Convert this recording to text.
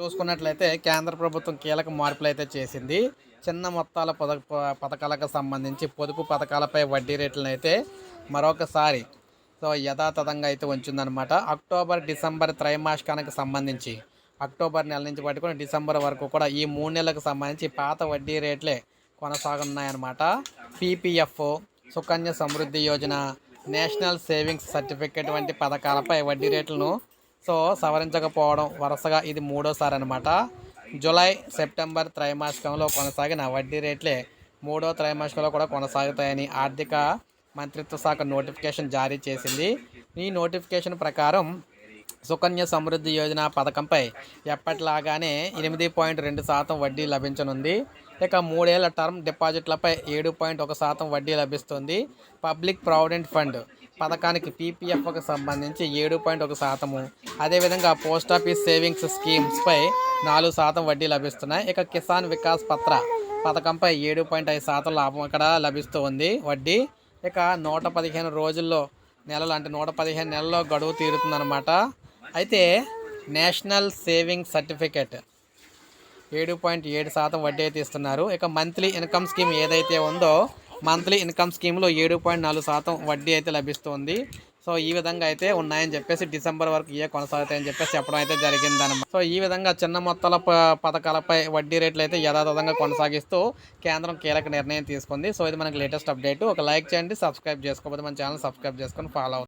చూసుకున్నట్లయితే కేంద్ర ప్రభుత్వం కీలక మార్పులు అయితే చేసింది. చిన్న మొత్తాల పద ప- పథకాలకు సంబంధించి పొదుపు పథకాలపై వడ్డీ రేట్లను అయితే మరొకసారి సో యథాతథంగా అయితే ఉంచిందనమాట అక్టోబర్ డిసెంబర్ త్రైమాసికానికి సంబంధించి అక్టోబర్ నెల నుంచి పట్టుకుని డిసెంబర్ వరకు కూడా ఈ మూడు నెలలకు సంబంధించి పాత వడ్డీ రేట్లే కొనసాగున్నాయన్నమాట. PPF Sukanya Samriddhi Yojana national savings certificate వంటి పథకాలపై వడ్డీ రేట్లను సో సవరించకపోవడం వరుసగా ఇది మూడోసారి అనమాట జూలై సెప్టెంబర్ త్రైమాసికంలో కొనసాగిన వడ్డీ రేట్లే మూడో త్రైమాసికంలో కూడా కొనసాగుతాయని ఆర్థిక మంత్రిత్వ శాఖ నోటిఫికేషన్ జారీ చేసింది. ఈ నోటిఫికేషన్ ప్రకారం సుకన్య సమృద్ధి యోజన పథకంపై ఎప్పటిలాగానే ఎనిమిది పాయింట్ రెండు శాతం వడ్డీ లభించనుంది. ఇక మూడేళ్ళ టర్మ్ డిపాజిట్లపై ఏడు పాయింట్ ఒక శాతం వడ్డీ లభిస్తుంది. పబ్లిక్ ప్రావిడెంట్ ఫండ్ పథకానికి పీపీఎఫ్కు సంబంధించి ఏడు పాయింట్ ఒక శాతము. అదేవిధంగా పోస్ట్ ఆఫీస్ సేవింగ్స్ స్కీమ్స్పై నాలుగు శాతం వడ్డీ లభిస్తున్నాయి. ఇక కిసాన్ వికాస్ పత్ర పథకంపై ఏడు పాయింట్ ఐదు శాతం లాభం ఇక్కడ లభిస్తూ ఉంది వడ్డీ. ఇక నూట పదిహేను రోజుల్లో నెలలు అంటే నూట పదిహేను నెలల్లో గడువు తీరుతుందన్నమాట. అయితే నేషనల్ సేవింగ్ సర్టిఫికేట్ ఏడు పాయింట్ ఏడు శాతం వడ్డీ అయితే ఇస్తున్నారు. ఇక మంత్లీ ఇన్కమ్ స్కీమ్ ఏదైతే ఉందో మంత్లీ ఇన్కమ్ స్కీమ్లో ఏడు పాయింట్ నాలుగు శాతం వడ్డీ అయితే లభిస్తుంది. సో ఈ విధంగా అయితే ఉన్నాయని చెప్పేసి డిసెంబర్ వరకు ఏ కొనసాగుతాయని చెప్పేసి చెప్పడం అయితే జరిగిందనమాట సో ఈ విధంగా చిన్న మొత్తాల ప- పథకాలపై వడ్డీ రేట్లు అయితే యథాతథంగా కొనసాగిస్తూ కేంద్రం కీలక నిర్ణయం తీసుకుంది. సో ఇది మనకి లేటెస్ట్ అప్డేట్. ఒక లైక్ చేయండి సబ్స్క్రైబ్ చేసుకోకపోతే మన ఛానల్ సబ్స్క్రైబ్ చేసుకొని ఫాలో